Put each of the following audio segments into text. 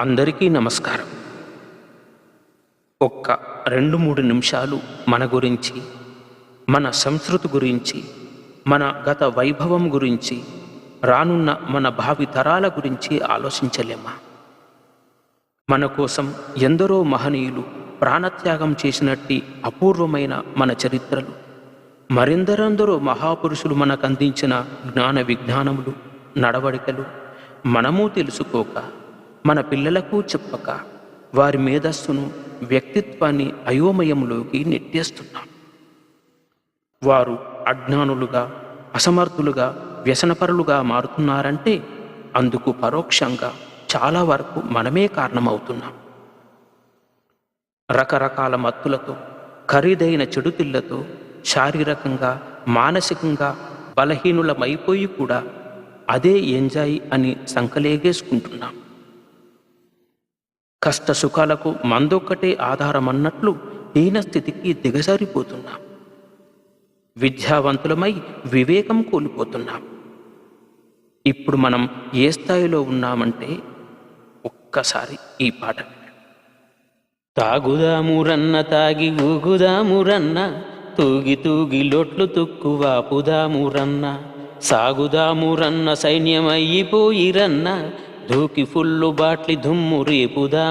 అందరికీ నమస్కారం. ఒక్క రెండు మూడు నిమిషాలు మన గురించి మన సంస్కృతి గురించి మన గత వైభవం గురించి రానున్న మన భావి తరాల గురించి ఆలోచించలేమా? మన కోసం ఎందరో మహనీయులు ప్రాణత్యాగం చేసినట్టి అపూర్వమైన మన చరిత్రలు మరెందరెందరో మహాపురుషులు మనకు అందించిన జ్ఞాన విజ్ఞానములు నడవడికలు మనము తెలుసుకోక మన పిల్లలకు చెప్పక వారి మేధస్సును వ్యక్తిత్వాన్ని అయోమయంలోకి నెట్టేస్తున్నాం. వారు అజ్ఞానులుగా అసమర్థులుగా వ్యసనపరులుగా మారుతున్నారంటే అందుకు పరోక్షంగా చాలా వరకు మనమే కారణమవుతున్నాం. రకరకాల మత్తులతో ఖరీదైన చెడుతిళ్ళతో శారీరకంగా మానసికంగా బలహీనులమైపోయి కూడా అదే ఎంజాయ్ అని సంకలేగేసుకుంటున్నాం. కష్ట సుఖాలకు మందొక్కటే ఆధారమన్నట్లు దీనస్థితికి దిగజారిపోతున్నాం. విద్యావంతులమై వివేకం కోల్పోతున్నాం. ఇప్పుడు మనం ఏ స్థాయిలో ఉన్నామంటే ఒక్కసారి ఈ పాట తాగుదామురన్న తాగి ఊగుదామురన్న తూగి తూగి లొట్లు తుక్కువాపుదామురన్న సాగుదామురన్న సైన్యమయ్యిపోయిరన్న దూకి ఫుల్లు బాట్లి దుమ్ము తాగుదా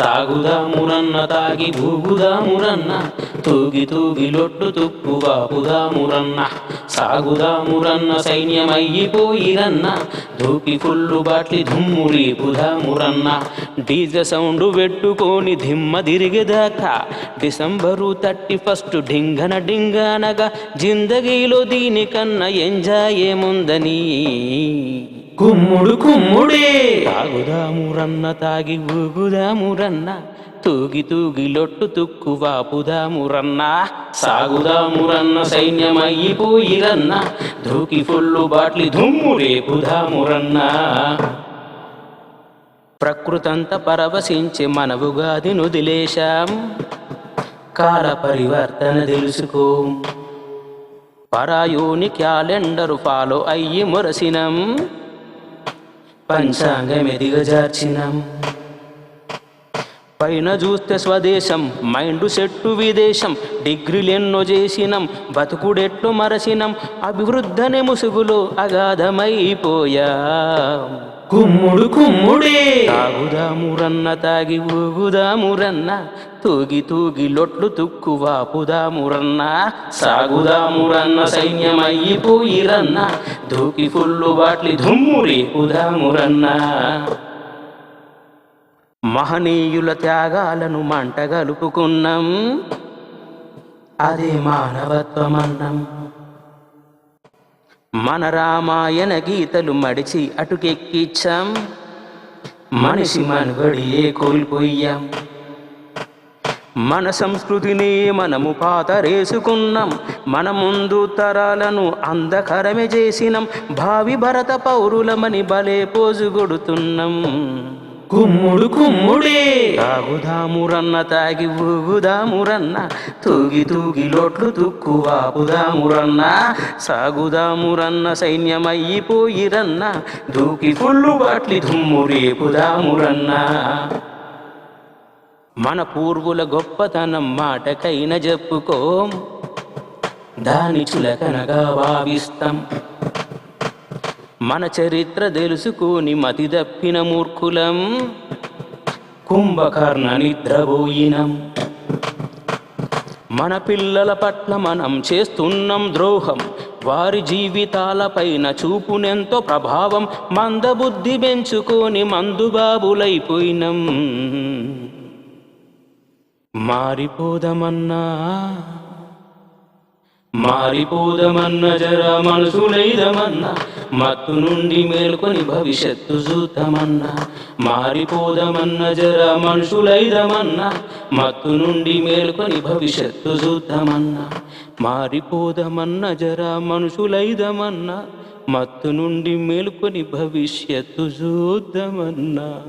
తాగుదామురన్న తాగి ఊగుదామురన్న తూగి తూగి లొట్లు తుక్కు వాపుదామురన్న సాగుదామురన్న సైన్యమయ్యిపోయిరన్న దూకి ఫుల్లు బాట్లి దుమ్ము రేపుదామురన్న డీజ సౌండ్ పెట్టుకొని దిమ్మ తిరిగేదాకా. డిసెంబరు థర్టీ ఫస్ట్ డింగన డింగనగా జిందగీలో దీనికన్నా ఎంజాయ్ ఏముందని కుమ్ముడు కుమ్ముడే. తాగుదామురన్న తాగి ఊగుదామురన్న తూగి తూగి లొట్టు తుక్కు వాపుదామురన్న సాగుదామురన్న సైన్యమయ్యిపోయిరన్న దూకి ఫుల్లు బాట్లి దుమ్ము రేపుదామురన్న ప్రకృతంత పరవశించి మనవుగాది నుదిలేశాం. కాల పరివర్తన తెలుసుకో. పరాయోని క్యాలెండరు ఫాలో అయ్యి మురసినం. పంచాంగమెదిగజార్చినం. పైన చూస్తే స్వదేశం మైండ్ సెట్టు విదేశం డిగ్రీలెన్నో చేసినం బతుకుడెట్లు మరసినం అభివృద్ధనే ముసుగులో అగాధమైపోయా. కుమ్ముడు కుమ్ముడే. తాగుదామురన్న తాగి ఊగుదామురన్న తూగి తూగి లొట్లు తుక్కు వాపుదామురన్న సాగుదామురన్న సైన్యమయ్యిపోయిరన్న దూకి ఫుల్లు బాట్లి దుమ్ము రేపుదామురన్న మహనీయుల త్యాగాలను మంట గలుపుకున్నాం. అదే మానవత్వమన్నం. మన రామాయణ గీతలు మడిచి అటుకెక్కిచ్చాం. మనిషి మనుగడియే కోల్పోయాం. మన సంస్కృతిని మనము పాతరేసుకున్నాం. మన ముందు తరాలను అంధకరమే చేసినాం. భావి భరత పౌరులమని బలే పోజు కొడుతున్నాం కుమ్ముడు కుమ్ముడే. తాగుదామురన్న తాగి ఊగుదామురన్న తూగి తూగి లోట్లు తుక్కు ఆపుదామురన్న సాగుదామురన్న సైన్యమయ్యిపోయిరన్న దూకి ఫుల్లు బాట్లి దుమ్ము రేపుదామురన్న. మన పూర్వుల గొప్పతనం మాటకైన చెప్పుకోం దాని చులకనగా భావిస్తాం మన చరిత్ర తెలుసుకుని మతి దప్పిన మూర్ఖులం. కుంభకర్ణ నిద్రపోయినం మన పిల్లల పట్ల మనం చేస్తున్నాం ద్రోహం. వారి జీవితాలపైన చూపునెంతో ప్రభావం. మందబుద్ధి పెంచుకొని మందుబాబులైపోయినం. మారిపోదమన్నా మారిపోదమన్న జర మనసులైదమన్న మత్తు నుండి మేల్కొని భవిష్యత్తు చూద్దామన్న. మారిపోదమన్న జర మనుషులైదమన్న మత్తు నుండి మేల్కొని భవిష్యత్తు చూద్దామన్న. మారిపోదమన్న జర మనుషులైదమన్న మత్తు నుండి మేల్కొని భవిష్యత్తు చూద్దామన్నా.